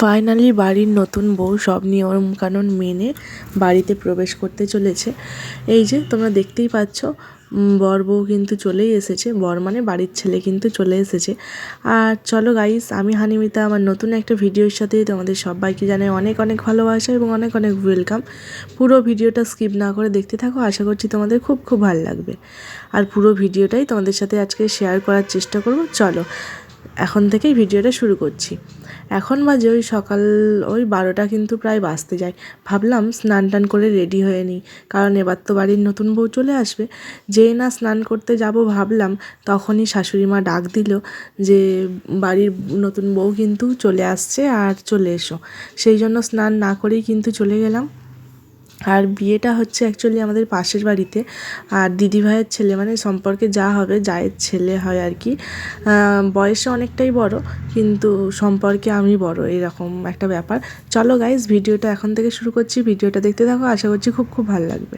Finally বাড়ির নতুন বউ সব নিয়মকানুন মেনে বাড়িতে প্রবেশ করতে চলেছে। এই যে, তোমরা দেখতেই পাচ্ছ বর বউ কিন্তু চলেই এসেছে। বর মানে বাড়ির ছেলে কিন্তু চলে এসেছে। আর চলো গাইস আমি হানিমিতা, আমার নতুন একটা ভিডিওর সাথে তোমাদের সবাইকে জানাই অনেক অনেক ভালোবাসা এবং অনেক অনেক ওয়েলকাম পুরো ভিডিওটা স্কিপ না করে দেখতে থাকো, আশা করছি তোমাদের খুব খুব ভালো লাগবে। আর পুরো ভিডিওটাই তোমাদের সাথে আজকে শেয়ার করার চেষ্টা করব। চলো, এখন থেকেই ভিডিওটা শুরু করছি। এখন বাজে ওই সকাল, ওই বারোটা কিন্তু প্রায় বাজতে যায়। ভাবলাম স্নান টান করে রেডি হয়ে নিই, কারণ এবার তো বাড়ির নতুন বউ চলে আসবে। যেই না স্নান করতে যাব ভাবলাম, তখনই শাশুড়ি মা ডাক দিল যে, বাড়ির নতুন বউ কিন্তু চলে আসছে, আর চলে এসো। সেই জন্য স্নান না করেই কিন্তু চলে গেলাম। আর বিয়েটা হচ্ছে অ্যাকচুয়ালি আমাদের পাশের বাড়িতে। আর দিদিভাইয়ের ছেলে মানে সম্পর্কে যা হবে, জায়ের ছেলে হয় আর কি বয়সে অনেকটাই বড়, কিন্তু সম্পর্কে আমি বড়, এরকম একটা ব্যাপার। চলো গাইজ ভিডিওটা এখন থেকে শুরু করছি। ভিডিওটা দেখতে থাকো, আশা করছি খুব খুব ভালো লাগবে।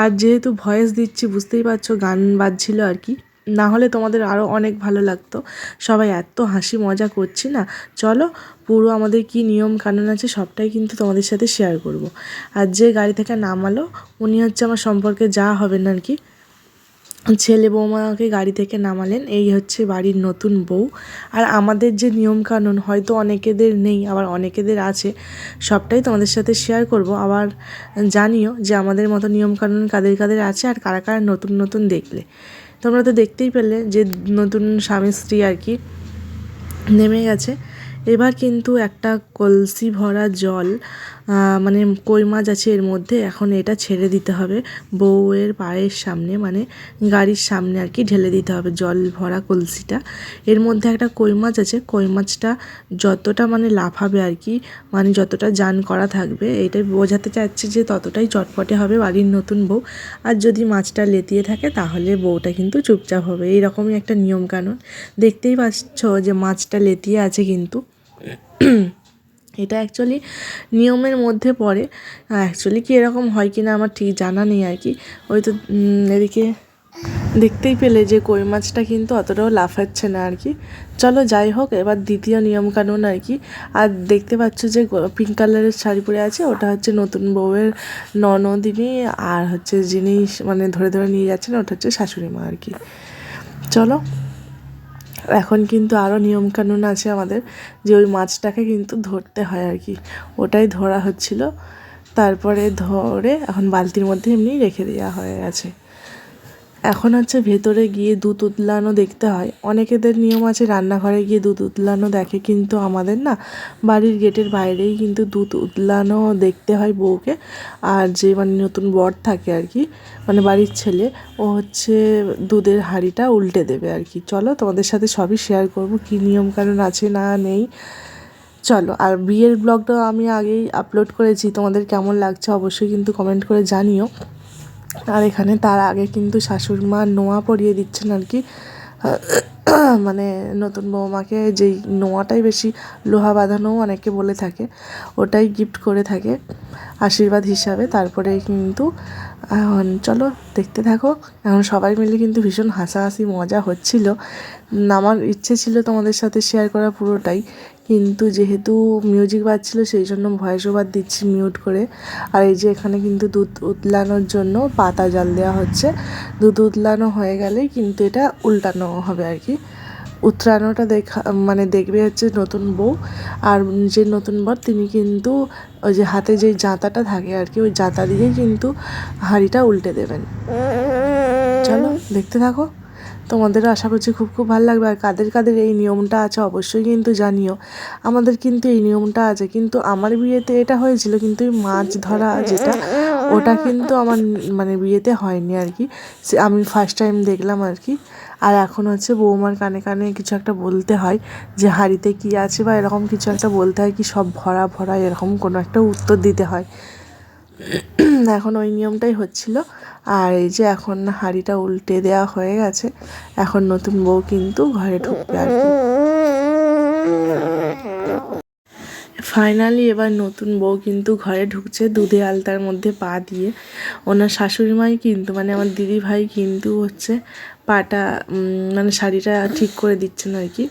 আর যেহেতু ভয়েস দিচ্ছি, বুঝতেই পারছ, গান বাজছিল আর কি। না হলে তোমাদের আরও অনেক ভালো লাগতো। সবাই এত হাসি মজা করছি না। চলো, পুরো আমাদের কি নিয়ম কানুন আছে সবটাই কিন্তু তোমাদের সাথে শেয়ার করব। আর যে গাড়ি থেকে নামালো, উনি হচ্ছে আমার সম্পর্কে যা হবেন আর কি। ছেলে বৌমাকে গাড়ি থেকে নামালেন, এই হচ্ছে বাড়ির নতুন বউ। আর আমাদের যে নিয়মকানুন হয়তো অনেকেদের নেই, আবার অনেকেদের আছে, সবটাই তোমাদের সাথে শেয়ার করব। আবার জানিও যে আমাদের মতো নিয়মকানুন কাদের কাদের আছে, আর কারা কারা নতুন নতুন দেখলে। তোমরা তো দেখতেই পেলে যে নতুন স্বামী স্ত্রী আর কি নেমে গেছে। এবার কিন্তু একটা কলসি ভরা জল মানে কই মাছ আছে এর মধ্যে, এখন এটা ছেড়ে দিতে হবে। বউয়ের পায়ের সামনে মানে গাড়ির সামনে আর কি ঢেলে দিতে হবে জল ভরা কলসিটা। এর মধ্যে একটা কই মাছ আছে, কই মাছটা যতটা মানে লাফাবে আর কি মানে যতটা জান করা থাকবে এটাই বোঝাতে চাচ্ছি যে ততটাই চটপটে হবে বাড়ির নতুন বউ। আর যদি মাছটা লেতিয়ে থাকে, তাহলে বউটা কিন্তু চুপচাপ হবে। এইরকমই একটা নিয়মকানুন। দেখতেই পাচ্ছ যে মাছটা লেতিয়ে আছে কিন্তু। এটা অ্যাকচুয়ালি নিয়মের মধ্যে পড়ে। অ্যাকচুয়ালি কি এরকম হয় কি না আমার ঠিক জানা নেই আর কি। ওই তো এদিকে দেখতেই পেলে যে কই মাছটা কিন্তু অতটাও লাফাচ্ছে না আর কি। চলো যাই হোক, এবার দ্বিতীয় নিয়মকানুন আর কি। আর দেখতে পাচ্ছ যে পিঙ্ক কালারের শাড়ি পরে আছে, ওটা হচ্ছে নতুন বউয়ের ননদিনী, আর হচ্ছে যিনি মানে ধরে ধরে নিয়ে যাচ্ছেন, ওটা হচ্ছে শাশুড়ি মা আর কি। চলো। এখন কিন্তু আরও নিয়মকানুন আছে আমাদের যে ওই মাছটাকে কিন্তু ধরতে হয় আর কি। ওটাই ধরা হচ্ছিল। তারপরে ধরে এখন বালতির মধ্যে এমনি রেখে দেওয়া হয়ে গেছে। এখন হচ্ছে ভেতরে গিয়ে দুধ উতলানো দেখতে হয়। অনেকেদের নিয়ম আছে, রান্নাঘরে গিয়ে দুধ উতলানো দেখে কিন্তু আমাদের না, বাড়ির গেটের বাইরেই কিন্তু দুধ উতলানো দেখতে হয় বউকে। আর যে মানে নতুন বর থাকে আর কি মানে বাড়ির ছেলে, ও হচ্ছে দুধের হাঁড়িটা উল্টে দেবে আর কি। চলো তোমাদের সাথে সবই শেয়ার করব, কী নিয়মকানুন আছে না নেই। চলো, আর বিয়ের ব্লগটা আমি আগেই আপলোড করেছি, তোমাদের কেমন লাগছে অবশ্যই কিন্তু কমেন্ট করে জানিও। আর এখানে তার আগে কিন্তু শাশুড়ি মা নোয়া পরিয়ে দিচ্ছেন আর কি। মানে নতুন বৌমাকে যেই নোয়াটাই বেশি লোহা বাঁধানোও অনেকে বলে থাকে, ওটাই গিফট করে থাকে। আশীর্বাদ হিসাবে, তারপরে কিন্তু, এখন চলো দেখতে থাকো। এখন সবাই মিলে কিন্তু ভীষণ হাসাহাসি, মজা হচ্ছিল। আমার ইচ্ছে ছিল তোমাদের সাথে শেয়ার করা পুরোটাই। কিন্তু যেহেতু মিউজিক বাজছিল, সেই জন্য ভয়েস ওভার দিচ্ছি মিউট করে। আর এই যে এখানে কিন্তু দুধ উতলানোর জন্য পাতা জাল দেওয়া হচ্ছে। দুধ উতলানো হয়ে গেলেই কিন্তু এটা উল্টানো হবে আর কি। উতরানোটা দেখা মানে দেখবে হচ্ছে নতুন বউ, আর যে নতুন বর, তিনি কিন্তু ওই যে হাতে যে জাঁতাটা থাকে আর কি, ওই জাঁতা দিয়েই কিন্তু হাঁড়িটা উল্টে দেবেন। চলো, দেখতে থাকো। তোমাদেরও আশা করছি খুব খুব ভালো লাগবে। আর কাদের কাদের এই নিয়মটা আছে অবশ্যই কিন্তু জানিও। আমাদের কিন্তু এই নিয়মটা আছে, কিন্তু আমার বিয়েতে এটা হয়েছিল, কিন্তু মাছ ধরা যেটা, ওটা কিন্তু আমার মানে বিয়েতে হয়নি আর কি আমি ফার্স্ট টাইম দেখলাম আর কি আর এখন হচ্ছে বৌমার কানে কানে কিছু একটা বলতে হয়, যে হাঁড়িতে কী আছে বা এরকম কিছু একটা বলতে হয় কি সব ভরা ভরা এরকম কোনো একটা উত্তর দিতে হয়। এখন ওই নিয়মটাই হচ্ছিল। আর এই যে এখন হাঁড়িটা উল্টে দেওয়া হয়ে গেছে, এখন নতুন বউ কিন্তু ঘরে ঢুকবে আর ফাইনালি এবার নতুন বউ কিন্তু ঘরে ঢুকছে দুধে আলতার মধ্যে পা দিয়ে। ওনার শাশুড়ি মাই কিন্তু মানে আমার দিদি ভাই কিন্তু হচ্ছে পাটা মানে শাড়িটা ঠিক করে দিচ্ছেন আর কি।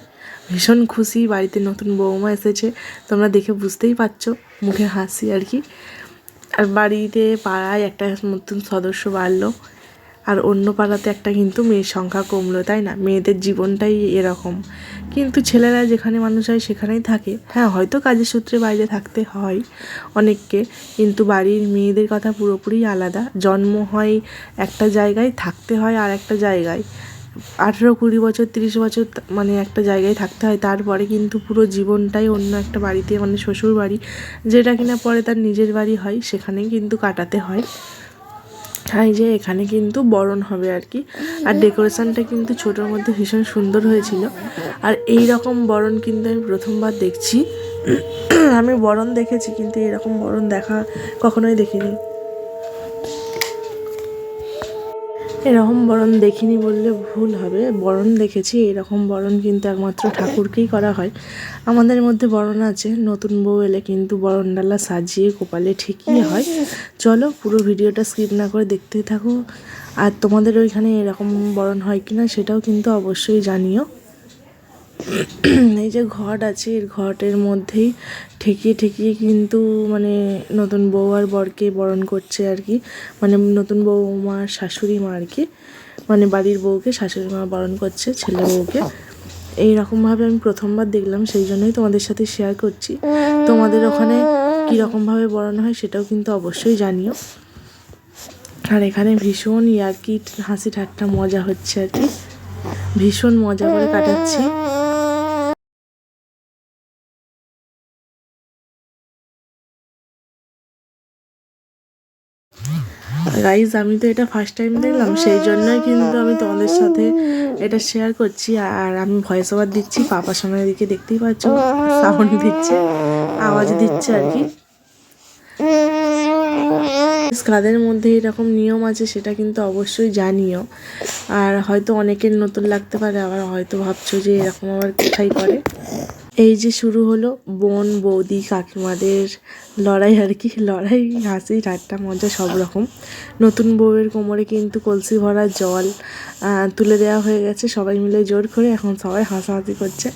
ভীষণ খুশি, বাড়িতে নতুন বৌমা এসেছে, তোমরা দেখে বুঝতেই পারছ, মুখে হাসি আর কি। আর বাড়িতে পাড়ায় একটা নতুন সদস্য বাড়লো, আর অন্য পাড়াতে একটা কিন্তু মেয়ের সংখ্যা কমলো, তাই না? মেয়েদের জীবনটাই এরকম। কিন্তু ছেলেরা যেখানে মানুষ হয় সেখানেই থাকে। হ্যাঁ হয়তো কাজের সূত্রে বাইরে থাকতে হয় অনেককে, কিন্তু বাড়ির মেয়েদের কথা পুরোপুরি আলাদা। জন্ম হয় একটা জায়গায়, থাকতে হয় আর একটা জায়গায়। আঠেরো, কুড়ি বছর, তিরিশ বছর মানে একটা জায়গায় থাকতে হয়। তারপরে কিন্তু পুরো জীবনটাই অন্য একটা বাড়িতে মানে শ্বশুর বাড়ি, যেটা কিনা পরে তার নিজের বাড়ি হয়, সেখানেই কিন্তু কাটাতে হয়। এই যে এখানে কিন্তু বরণ হবে আর কি। আর ডেকোরেশনটা কিন্তু ছোটোর মধ্যে ভীষণ সুন্দর হয়েছিল। আর এই রকম বরণ কিন্তু আমি প্রথমবার দেখছি। আমি বরণ দেখেছি, কিন্তু এরকম বরণ দেখা কখনোই দেখিনি। এরকম বরণ দেখিনি বললে ভুল হবে। বরণ দেখেছি, এরকম বরণ কিন্তু একমাত্র ঠাকুরকেই করা হয়। আমাদের মধ্যে বরণ আছে, নতুন বউ এলে কিন্তু বরণডালা সাজিয়ে কপালে ঠিকই হয়। চলো পুরো ভিডিওটা স্কিপ না করে দেখতে থাকো। আর তোমাদের ওইখানে এরকম বরণ হয় কি না সেটাও কিন্তু অবশ্যই জানিও। এই যে ঘট আছে, এর ঘটের মধ্যেই ঠেকিয়ে ঠেকিয়ে কিন্তু মানে নতুন বউ আর বরকে বরণ করছে আর কি। মানে নতুন বৌমা শাশুড়ি মা আর কি। মানে বাড়ির বউকে, শাশুড়ি মা বরণ করছে, ছেলে বউকে। এই রকমভাবে আমি প্রথমবার দেখলাম, সেই জন্যই তোমাদের সাথে শেয়ার করছি। তোমাদের ওখানে কীরকমভাবে বরণ হয় সেটাও কিন্তু অবশ্যই জানিও। আর এখানে ভীষণ ইয়ার্কি, হাসি ঠাট্টা, মজা হচ্ছে আর কি। ভীষণ মজা করে কাটাচ্ছি। গাইজ আমি তো এটা ফার্স্ট টাইম দেখলাম, সেই জন্যই কিন্তু আমি তোমাদের সাথে এটা শেয়ার করছি। আর আমি ভয়েস ওভার দিচ্ছি, পাপা সোনার দিকে দেখতেই পাচ্ছ সাউন্ড দিচ্ছে, আওয়াজ দিচ্ছে আর কি। কাদের মধ্যে এরকম নিয়ম আছে, সেটা কিন্তু অবশ্যই জানিও। আর হয়তো অনেকের নতুন লাগতে পারে, আবার হয়তো ভাবছ যে এরকম আবার কোথায় করে। এই যে শুরু হলো বোন, বৌদি, কাকিমাদের লড়াই আর কি, লড়াই, হাসি, ঠাট্টা, মজা, সব রকম। নতুন বউয়ের কোমরে কিন্তু কলসি ভরা জল তুলে দেওয়া হয়ে গেছে। সবাই মিলে জোর করে এখন সবাই হাসাহাসি করছে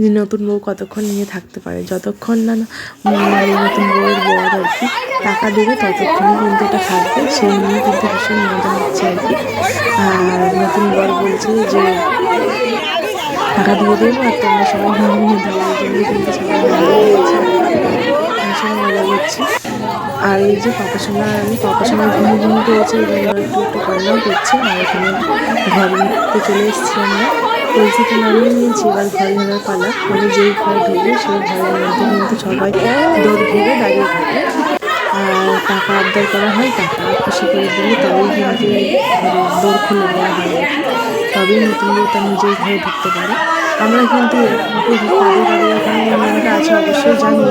যে নতুন বউ কতক্ষণ নিয়ে থাকতে পারে। যতক্ষণ না না মানে নতুন বউয়ের বর আর কি টাকা দেবে ততক্ষণ কিন্তু এটা থাকবে। সেই নিয়ে কিন্তু ভীষণ মজা হচ্ছে আর কি। আর নতুন বর বলছে যে টাকা দিয়ে দেবো আর তোমরা সবাই দাও কিন্তু ভালো ভীষণ মজা করছি। আর এই যে পাপাসোনা আমি পাপাসোনা ঘুম ঘুম করেছে এই জন্য একটু একটু কান্নাও করছে, আর এখানে ঘর মুখতে চলে এসেছি আমরা। কলসিতে নামিয়ে নিয়েছি, এবার ঘরে ঘরের পালা। মানে যেই ঘরে ঢুকবে, সেই ঘরের মধ্যে কিন্তু সবাই দৌড় ঘিরে দাঁড়িয়ে থাকে টাকা আবদার করা হয়, টাকা খুশি করে দিলে তবেই কিন্তু দৌড় খুলে দেওয়া হয়। তবেই নতুন বউ তার নিজের ঘরে ঢুকতে পারে। আমরা কিন্তু নিয়মটা আছে অবশ্যই জানি।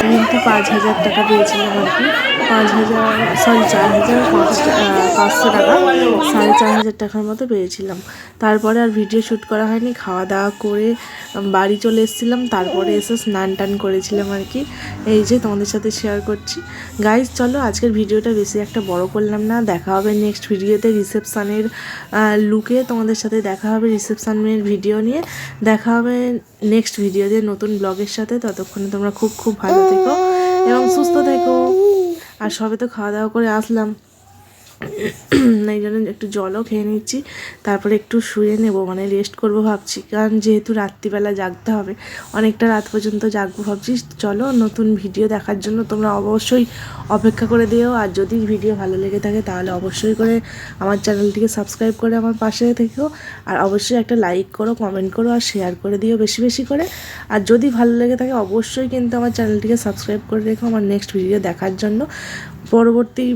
কিন্তু পাঁচ হাজার টাকা পেয়েছিলাম আর কি। পাঁচ হাজার সরি চার হাজার, পাঁচ পাঁচশো টাকা, সাড়ে চার হাজার টাকার মতো পেয়েছিলাম। তারপরে আর ভিডিও শ্যুট করা হয়নি খাওয়া দাওয়া করে বাড়ি চলে এসেছিলাম। তারপরে এসে স্নান টান করেছিলাম আর কি। এই যে তোমাদের সাথে শেয়ার করছি। গাইজ চলো আজকের ভিডিওটা বেশি একটা বড় করলাম না। দেখা হবে নেক্সট ভিডিওতে রিসেপশানের লুকে তোমাদের সাথে দেখা হবে রিসেপশানের ভিডিও নিয়ে। দেখা হবে নেক্সট ভিডিওতে নতুন ব্লগের সাথে। ততক্ষণে তোমরা খুব খুব ভালো থেকো এবং সুস্থ থেকো। আর সবে তো খাওয়া দাওয়া করে আসলাম। এই জন্য একটু জলও খেয়ে নিচ্ছি। তারপরে একটু শুয়ে নেব মানে রেস্ট করব ভাবছি। কারণ যেহেতু রাত্রিবেলা জাগতে হবে, অনেকটা রাত পর্যন্ত জাগবো ভাবছি। চলো নতুন ভিডিও দেখার জন্য তোমরা অবশ্যই অপেক্ষা করে দিও। আর যদি ভিডিও ভালো লেগে থাকে তাহলে অবশ্যই করে আমার চ্যানেলটিকে সাবস্ক্রাইব করে আমার পাশে থেকো। আর অবশ্যই একটা লাইক করো কমেন্ট করো আর শেয়ার করে দিও বেশি বেশি করে। আর যদি ভালো লেগে থাকে অবশ্যই কিন্তু আমার চ্যানেলটিকে সাবস্ক্রাইব করে রেখো আমার নেক্সট ভিডিও দেখার জন্য। পরবর্তী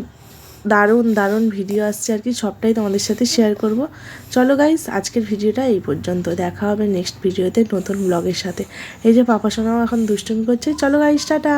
দারুণ দারুণ ভিডিও আসছে আর কি। সবটাই তোমাদের সাথে শেয়ার করব। চলো গাইস আজকের ভিডিওটা এই পর্যন্ত। দেখা হবে নেক্সট ভিডিওতে নতুন ব্লগের সাথে। এই যে পাপা এখন দুষ্টুমি করছে। চলো গাইস টাটা!